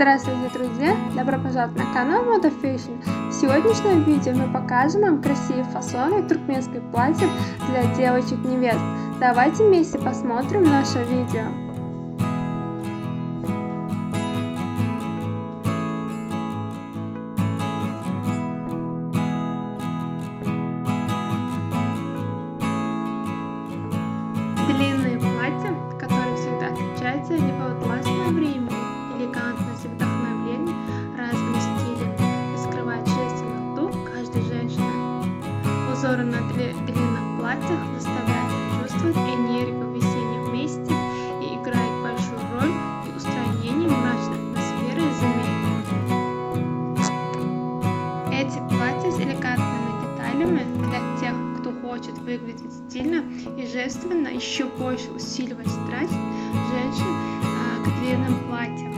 Здравствуйте, друзья! Добро пожаловать на канал Moda Fashion. В сегодняшнем видео мы покажем вам красивые фасоны туркменских платьев для девочек-невест. Давайте вместе посмотрим наше видео. Длинные платья, которые всегда отличаются от властного Узоры на длинных платьях заставляют чувствовать энергию весеннего месте и играют большую роль в устранении мрачной атмосферы зимы. Эти платья с элегантными деталями для тех, кто хочет выглядеть стильно и женственно, еще больше усиливать страсть женщин а, к длинным платьям.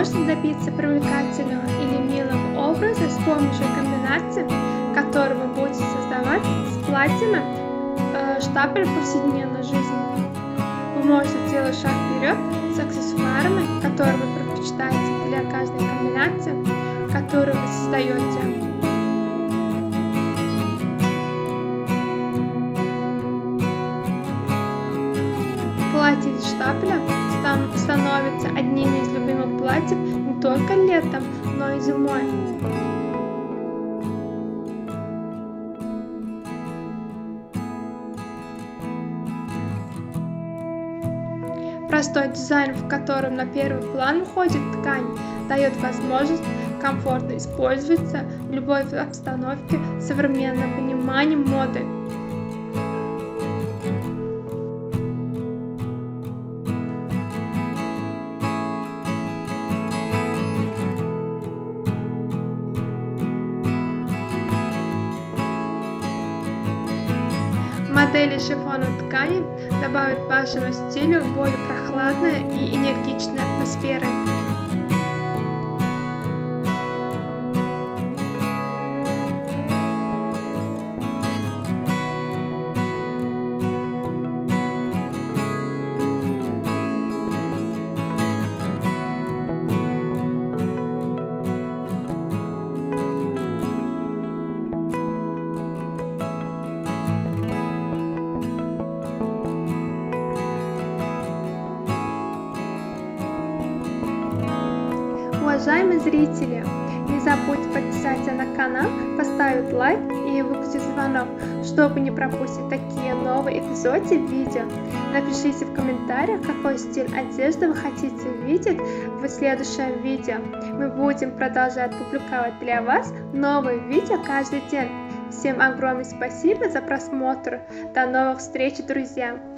Можете добиться привлекательного или милого образа с помощью комбинаций, которые вы будете создавать с платьями э, штапель повседневной жизни. Вы можете сделать шаг вперед с аксессуарами, которые вы предпочитаете для каждой комбинации, которую вы создаете. Платье из штапеля становится платьев не только летом, но и зимой. Простой дизайн, в котором на первый план выходит ткань, дает возможность комфортно использоваться в любой обстановке с современным пониманием моды. Модели шифоновой ткани добавят вашему стилю более прохладной и энергичной атмосферы. Уважаемые зрители, не забудьте подписаться на канал, поставить лайк и выключить звонок, чтобы не пропустить такие новые эпизоды видео. Напишите в комментариях, какой стиль одежды вы хотите видеть в следующем видео. Мы будем продолжать публиковать для вас новые видео каждый день. Всем огромное спасибо за просмотр. До новых встреч, друзья!